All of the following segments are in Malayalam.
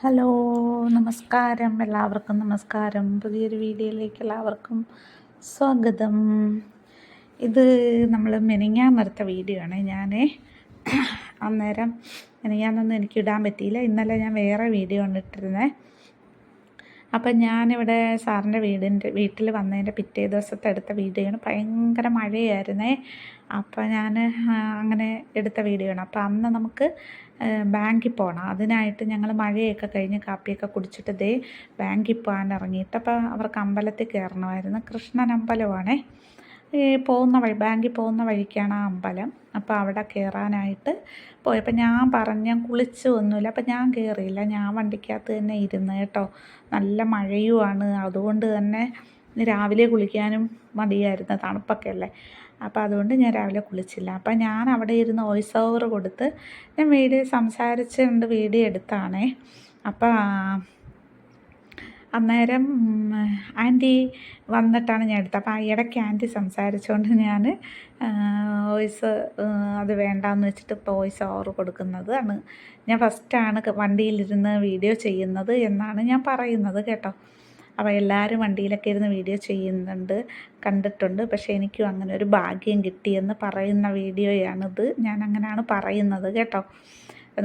ഹലോ നമസ്കാരം. എല്ലാവർക്കും നമസ്കാരം. പുതിയൊരു വീഡിയോയിലേക്ക് എല്ലാവർക്കും സ്വാഗതം. ഇത് നമ്മൾ മെനിങ്ങാന്നെടുത്ത വീഡിയോ ആണ്. ഞാൻ അന്നേരം മെനിങ്ങാന്നൊന്നും എനിക്ക് ഇടാൻ പറ്റിയില്ല. ഇന്നലെ ഞാൻ വേറെ വീഡിയോ ആണ് ഇട്ടിരുന്നത് അപ്പം ഞാനിവിടെ സാറിന്റെ വീടിന്റെ വീട്ടിൽ വന്നതിന്റെ പിറ്റേ ദിവസത്തെ എടുത്ത വീഡിയോ ആണ് ഭയങ്കര മഴയായിരുന്നേ. അപ്പോൾ ഞാൻ അങ്ങനെ എടുത്ത വീഡിയോ ആണ് അപ്പോൾ അന്ന് നമുക്ക് ബാങ്കിൽ പോകണം അതിനായിട്ട് ഞങ്ങൾ മഴയൊക്കെ കഴിഞ്ഞ് കാപ്പിയൊക്കെ കുടിച്ചിട്ട് ദേ ബാങ്കിൽ പോകാൻ ഇറങ്ങിയിട്ട് അപ്പോൾ അവർക്ക് അമ്പലത്തിൽ കയറണമായിരുന്നു. കൃഷ്ണൻ അമ്പലമാണേ. ഈ പോകുന്ന വഴി ബാങ്കിൽ പോകുന്ന വഴിക്കാണ് ആ അമ്പലം. അപ്പോൾ അവിടെ കയറാനായിട്ട് പോയി. അപ്പോൾ ഞാൻ പറഞ്ഞു ഞാൻ കുളിച്ച് ഒന്നുമില്ല അപ്പോൾ ഞാൻ കയറിയില്ല. ഞാൻ വണ്ടിക്കകത്ത് തന്നെ ഇരുന്ന് കേട്ടോ. നല്ല മഴയുമാണ്. അതുകൊണ്ട് തന്നെ രാവിലെ കുളിക്കാനും മടിയായിരുന്നു തണുപ്പൊക്കെ അല്ലേ? അപ്പോൾ അതുകൊണ്ട് ഞാൻ രാവിലെ കുളിച്ചില്ല. അപ്പോൾ ഞാൻ അവിടെ ഇരുന്ന് വോയിസ് ഓവർ കൊടുത്ത് ഞാൻ വീഡിയോ സംസാരിച്ചുകൊണ്ട് വീഡിയോ എടുത്താണേ. അപ്പോൾ അന്നേരം ആന്റി വന്നിട്ടാണ് ഞാൻ എടുത്തത്. അപ്പോൾ ഇടയ്ക്ക് ആന്റി സംസാരിച്ചുകൊണ്ട് ഞാൻ വോയിസ് അത് വേണ്ടാന്ന് വെച്ചിട്ട് ഇപ്പോൾ വോയിസ് ഓവർ കൊടുക്കുന്നത് ആണ്. ഞാൻ ഫസ്റ്റാണ് വണ്ടിയിലിരുന്ന് വീഡിയോ ചെയ്യുന്നത് എന്നാണ് ഞാൻ പറയുന്നത് കേട്ടോ. അപ്പോൾ എല്ലാവരും വണ്ടിയിലൊക്കെ ഇരുന്ന് വീഡിയോ ചെയ്യുന്നുണ്ട് കണ്ടിട്ടുണ്ട്. പക്ഷേ എനിക്കും അങ്ങനെ ഒരു ഭാഗ്യം കിട്ടിയെന്ന് പറയുന്ന വീഡിയോയാണിത്. ഞാൻ അങ്ങനെയാണ് പറയുന്നത് കേട്ടോ.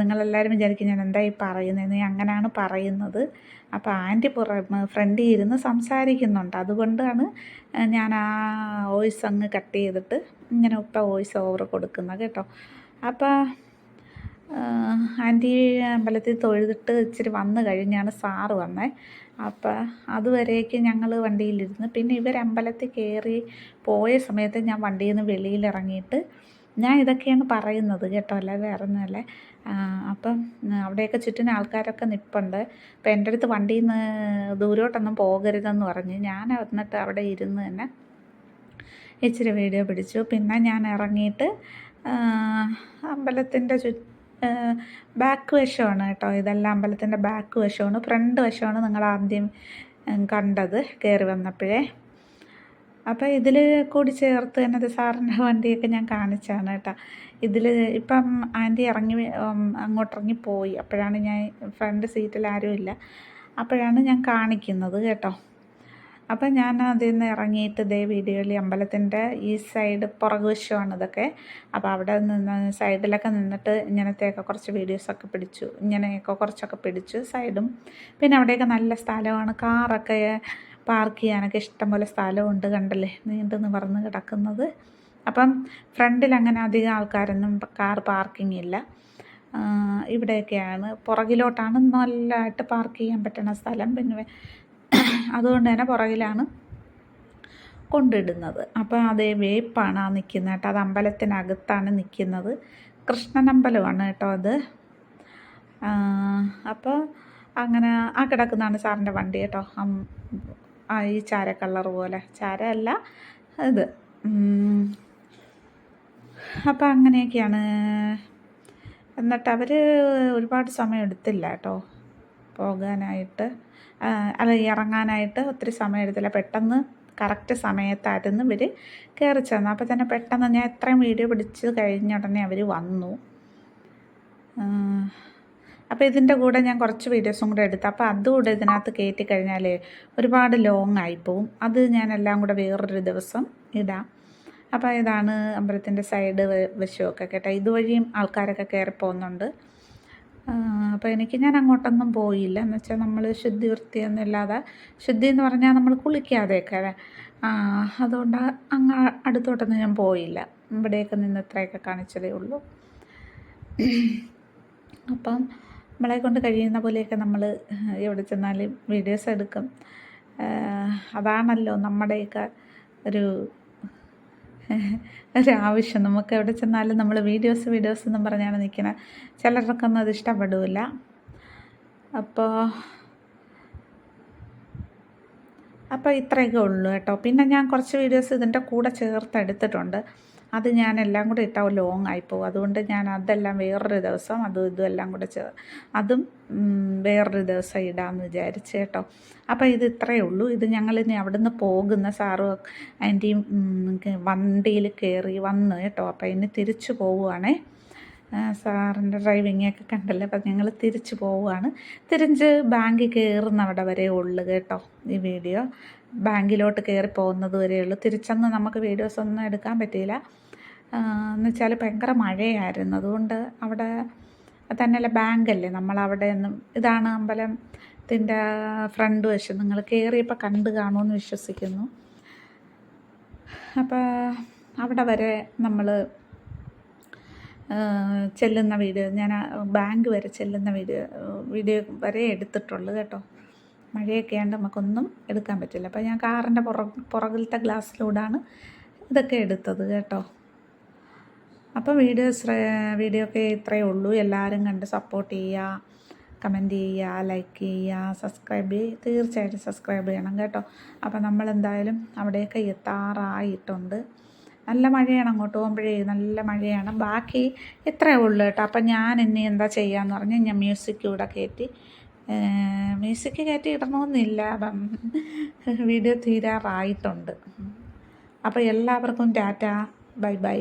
നിങ്ങളെല്ലാവരും വിചാരിക്കും ഞാൻ എന്താ ഈ പറയുന്നത് അങ്ങനെയാണ് പറയുന്നത്. അപ്പോൾ ആന്റി പുറ ഫ്രണ്ടിൽ ഇരുന്ന് സംസാരിക്കുന്നുണ്ട്. അതുകൊണ്ടാണ് ഞാൻ ആ വോയിസ് അങ്ങ് കട്ട് ചെയ്തിട്ട് ഇങ്ങനെ ഇപ്പം വോയിസ് ഓവർ കൊടുക്കുന്നത് കേട്ടോ. അപ്പോൾ ആന്റി അമ്പലത്തിൽ തൊഴുതിട്ട് ഇച്ചിരി വന്നു കഴിഞ്ഞാണ് സാറ് വന്നത് അപ്പം അതുവരേക്ക് ഞങ്ങൾ വണ്ടിയിലിരുന്ന് പിന്നെ ഇവർ അമ്പലത്തിൽ കയറി പോയ സമയത്ത് ഞാൻ വണ്ടിയിൽ നിന്ന് വെളിയിലിറങ്ങിയിട്ട് ഞാൻ ഇതൊക്കെയാണ് പറയുന്നത് കേട്ടോ അല്ല? വേറെ ഒന്നുമല്ല അപ്പം അവിടെയൊക്കെ ചുറ്റിന് ആൾക്കാരൊക്കെ നിൽപ്പുണ്ട് അപ്പം എന്റെ അടുത്ത് വണ്ടിയിൽ നിന്ന് ദൂരോട്ടൊന്നും പോകരുതെന്ന് പറഞ്ഞ് ഞാൻ എന്നിട്ട് അവിടെ ഇരുന്ന് തന്നെ ഇച്ചിരി വീഡിയോ പിടിച്ചു. പിന്നെ ഞാൻ ഇറങ്ങിയിട്ട് അമ്പലത്തിന്റെ ചു ബാക്ക് വശമാണ് കേട്ടോ. ഇതെല്ലാം അമ്പലത്തിന്റെ ബാക്ക് വശമാണ്. ഫ്രണ്ട് വശമാണ് നിങ്ങൾ ആദ്യം കണ്ടത് കയറി വന്നപ്പോഴേ. അപ്പോൾ ഇതിൽ കൂടി ചേർത്ത് തന്നെ സാറിന്റെ വണ്ടിയൊക്കെ ഞാൻ കാണിച്ചാണ് കേട്ടോ. ഇതിൽ ഇപ്പം ആന്റി ഇറങ്ങി അങ്ങോട്ടിറങ്ങി പോയി. അപ്പോഴാണ് ഞാൻ ഫ്രണ്ട് സീറ്റിൽ ആരും ഇല്ല അപ്പോഴാണ് ഞാൻ കാണിക്കുന്നത് കേട്ടോ. അപ്പം ഞാൻ അതിൽ നിന്ന് ഇറങ്ങിയിട്ട് ദേ വീഡിയോയിൽ അമ്പലത്തിന്റെ ഈ സൈഡ് പുറകുവശമാണ് ഇതൊക്കെ. അപ്പോൾ അവിടെ നിന്ന് സൈഡിലൊക്കെ നിന്നിട്ട് ഇങ്ങനത്തെയൊക്കെ കുറച്ച് വീഡിയോസൊക്കെ പിടിച്ചു. ഇങ്ങനെയൊക്കെ കുറച്ചൊക്കെ പിടിച്ചു സൈഡും പിന്നെ അവിടെയൊക്കെ നല്ല സ്ഥലമാണ്. കാറൊക്കെ പാർക്ക് ചെയ്യാനൊക്കെ ഇഷ്ടംപോലെ സ്ഥലമുണ്ട് കണ്ടല്ലേ? നീണ്ടു നിവർന്ന് കിടക്കുന്നത്. അപ്പം ഫ്രണ്ടിൽ അങ്ങനെ അധികം ആൾക്കാരൊന്നും കാർ പാർക്കിംഗ് ഇല്ല. ഇവിടെയൊക്കെയാണ്. പുറകിലോട്ടാണ് നല്ലതായിട്ട് പാർക്ക് ചെയ്യാൻ പറ്റുന്ന സ്ഥലം. പിന്നെ അതുകൊണ്ട് തന്നെ പുറകിലാണ് കൊണ്ടിടുന്നത്. അപ്പോൾ അതേ വേപ്പാണ് ആ നിൽക്കുന്നത് കേട്ടോ. അത് അമ്പലത്തിനകത്താണ് നിൽക്കുന്നത്. കൃഷ്ണനമ്പലമാണ് കേട്ടോ അത്. അപ്പോൾ അങ്ങനെ ആ കിടക്കുന്നതാണ് സാറിന്റെ വണ്ടി കേട്ടോ. ആ ഈ ചാര കളർ പോലെ. ചാരമല്ല ഇത്. അപ്പോൾ അങ്ങനെയൊക്കെയാണ്. എന്നിട്ട് അവർ ഒരുപാട് സമയം എടുത്തില്ല കേട്ടോ. പോകാനായിട്ട് അല്ല ഇറങ്ങാനായിട്ട് ഒത്തിരി സമയം എടുത്തില്ല പെട്ടെന്ന് കറക്റ്റ് സമയത്തായിരുന്നു ഇവർ കയറി ചെന്നു. അപ്പോൾ തന്നെ പെട്ടെന്ന് ഞാൻ എത്രയും വീഡിയോ പിടിച്ച് കഴിഞ്ഞ ഉടനെ അവർ വന്നു. അപ്പോൾ ഇതിന്റെ കൂടെ ഞാൻ കുറച്ച് വീഡിയോസും കൂടെ എടുത്തു. അപ്പോൾ അതുകൂടെ ഇതിനകത്ത് കയറ്റി കഴിഞ്ഞാൽ ഒരുപാട് ലോങ് ആയിപ്പോവും അത് ഞാൻ എല്ലാം കൂടെ വേറൊരു ദിവസം ഇടാം. അപ്പോൾ ഇതാണ് അമ്പലത്തിന്റെ സൈഡ് വശമൊക്കെ കേട്ടോ. ഇതുവഴിയും ആൾക്കാരൊക്കെ കയറി പോകുന്നുണ്ട്. അപ്പോൾ എനിക്ക് ഞാൻ അങ്ങോട്ടൊന്നും പോയില്ല. എന്ന് വെച്ചാൽ നമ്മൾ ശുദ്ധി വൃത്തിയൊന്നും ഇല്ലാതെ ശുദ്ധി എന്ന് പറഞ്ഞാൽ നമ്മൾ കുളിക്കാതെയൊക്കെ അതുകൊണ്ട് അങ്ങ് അടുത്തോട്ടൊന്നും ഞാൻ പോയില്ല. ഇവിടെയൊക്കെ നിന്ന് ഇത്രയൊക്കെ കാണിച്ചതേ ഉള്ളൂ. അപ്പം നമ്മളെ കൊണ്ട് കഴിയുന്ന പോലെയൊക്കെ നമ്മൾ എവിടെ ചെന്നാലും വീഡിയോസ് എടുക്കും. അതാണല്ലോ നമ്മുടെയൊക്കെ ഒരു ഒരാവശ്യം. നമുക്ക് എവിടെ ചെന്നാലും നമ്മൾ വീഡിയോസ് വീഡിയോസ് എന്നും പറഞ്ഞാണ് നിൽക്കുന്നത് ചിലർക്കൊന്നും അത് ഇഷ്ടപ്പെടില്ല അപ്പോൾ അപ്പോൾ ഇത്രയൊക്കെ ഉള്ളൂ കേട്ടോ. പിന്നെ ഞാൻ കുറച്ച് വീഡിയോസ് ഇതിന്റെ കൂടെ ചേർത്ത് എടുത്തിട്ടുണ്ട്. അത് ഞാൻ എല്ലാം കൂടെ ഇട്ടാൽ ലോങ് ആയിപ്പോവും അതുകൊണ്ട് ഞാൻ അതെല്ലാം വേറൊരു ദിവസം അതും ഇതും എല്ലാം കൂടെ ചേ അതും വേറൊരു ദിവസം ഇടാമെന്ന് വിചാരിച്ചു കേട്ടോ. അപ്പോൾ ഇത് ഇത്രയേ ഉള്ളൂ. ഇത് ഞങ്ങളിനി അവിടുന്ന് പോകുന്ന സാറും ആന്റിയും വണ്ടിയിൽ കയറി വന്ന് കേട്ടോ. അപ്പോൾ ഇനി തിരിച്ചു പോവുകയാണേ സാറിന്റെ ഡ്രൈവിങ്ങൊക്കെ കണ്ടല്ലേ? അപ്പം ഞങ്ങൾ തിരിച്ചു പോവുകയാണ്. തിരിച്ച് ബാങ്കിൽ കയറുന്നവിടെ വരെ ഉള്ളു കേട്ടോ ഈ വീഡിയോ. ബാങ്കിലോട്ട് കയറി പോകുന്നത് വരെ തിരിച്ചന്ന് നമുക്ക് വീഡിയോസ് ഒന്നും എടുക്കാൻ പറ്റിയില്ല. എന്ന് വെച്ചാൽ ഭയങ്കര മഴയായിരുന്നു. അതുകൊണ്ട് അവിടെ തന്നെയല്ല ബാങ്കല്ലേ? നമ്മളവിടെ നിന്നും ഇതാണ് അമ്പലത്തിന്റെ ഫ്രണ്ട് വശം. നിങ്ങൾ കയറിയപ്പോൾ കണ്ട് കാണുമെന്ന് വിശ്വസിക്കുന്നു. അപ്പോൾ അവിടെ വരെ നമ്മൾ ചെല്ലുന്ന വീഡിയോ. ഞാൻ ബാങ്ക് വരെ ചെല്ലുന്ന വീഡിയോ വീഡിയോ വരെ എടുത്തിട്ടുള്ളൂ കേട്ടോ. മഴയൊക്കെ ആണ്ട് നമുക്കൊന്നും എടുക്കാൻ പറ്റില്ല. അപ്പോൾ ഞാൻ കാറിന്റെ പുറ പുറകിലത്തെ ഗ്ലാസ്സിലൂടെയാണ് ഇതൊക്കെ എടുത്തത് കേട്ടോ. അപ്പോൾ വീഡിയോ വീഡിയോ ഒക്കെ ഇത്രയേ ഉള്ളൂ. എല്ലാവരും കണ്ട് സപ്പോർട്ട് ചെയ്യുക കമന്റ് ചെയ്യുക ലൈക്ക് ചെയ്യുക സബ്സ്ക്രൈബ് ചെയ്യുക തീർച്ചയായിട്ടും സബ്സ്ക്രൈബ് ചെയ്യണം കേട്ടോ. അപ്പോൾ നമ്മളെന്തായാലും അവിടെയൊക്കെ എത്താറായിട്ടുണ്ട്. നല്ല മഴയാണ് അങ്ങോട്ട് പോകുമ്പോഴേ നല്ല മഴയാണ്. ബാക്കി ഇത്രയേ ഉള്ളൂ കേട്ടോ. അപ്പം ഞാൻ ഇനി എന്താ ചെയ്യാന്ന് പറഞ്ഞ് ഞാൻ മ്യൂസിക് ഇവിടെ കയറ്റി മ്യൂസിക് കയറ്റി ഇടണമെന്നില്ല. അപ്പം വീഡിയോ തീരാറായിട്ടുണ്ട്. അപ്പോൾ എല്ലാവർക്കും ടാറ്റ. Bye bye.